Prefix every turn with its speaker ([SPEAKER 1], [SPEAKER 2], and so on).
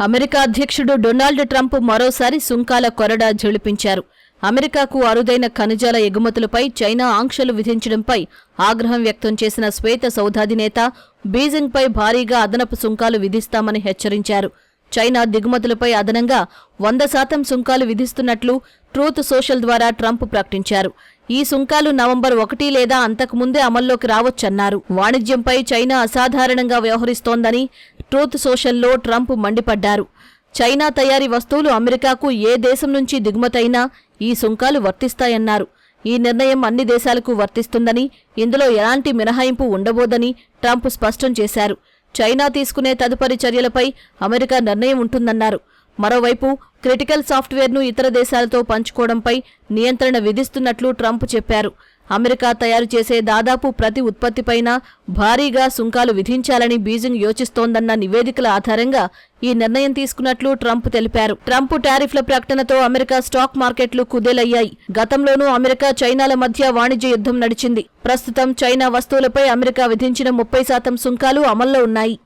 [SPEAKER 1] America అధ్యక్షుడు Donald Trump మరోసారి సుంకాల కొరడా ఝుళిపించారు అమెరికాకు అరుదైన ఖనిజాల ఎగుమతులపై చైనా ఆంక్షలు విధించడంపై ఆగ్రహం వ్యక్తం చేసిన శ్వేత సౌధాధినేత బీజింగ్పై భారీగా అదనపు సుంకాలు విధిస్తామని హెచ్చరించారు. చైనా దిగుమతులపై అదనంగా వంద శాతం సుంకాలు విధిస్తున్నట్లు ట్రూత్ సోషల్ ద్వారా ట్రంప్ ప్రకటించారు. ఈ సుంకాలు నవంబర్ ఒకటి లేదా అంతకుముందే అమల్లోకి రావచ్చన్నారు. వాణిజ్యంపై చైనా అసాధారణంగా వ్యవహరిస్తోందని ట్రూత్ సోషల్లో ట్రంప్ మండిపడ్డారు. చైనా తయారీ వస్తువులు అమెరికాకు ఏ దేశం నుంచి దిగుమతైనా ఈ సుంకాలు వర్తిస్తాయన్నారు. ఈ నిర్ణయం అన్ని దేశాలకు వర్తిస్తుందని ఇందులో ఎలాంటి మినహాయింపు ఉండబోదని ట్రంప్ స్పష్టం చేశారు. చైనా తీసుకునే తదుపరి చర్యలపై అమెరికా నిర్ణయం ఉంటుందన్నారు. మరోవైపు క్రిటికల్ సాఫ్ట్వేర్ను ఇతర దేశాలతో పంచుకోవడంపై నియంత్రణ విధిస్తున్నట్లు ట్రంప్ చెప్పారు. అమెరికా తయారు చేసే దాదాపు ప్రతి ఉత్పత్తిపైన భారీగా సుంకాలు విధించాలని బీజింగ్ యోచిస్తోందన్న నివేదికల ఆధారంగా ఈ నిర్ణయం తీసుకున్నట్లు ట్రంప్ తెలిపారు. ట్రంప్ టారిఫ్ల ప్రకటనతో అమెరికా స్టాక్ మార్కెట్లు కుదేలయ్యాయి. గతంలోనూ అమెరికా చైనాల మధ్య వాణిజ్య యుద్ధం నడిచింది. ప్రస్తుతం చైనా వస్తువులపై అమెరికా విధించిన ముప్పై శాతం సుంకాలు అమల్లో ఉన్నాయి.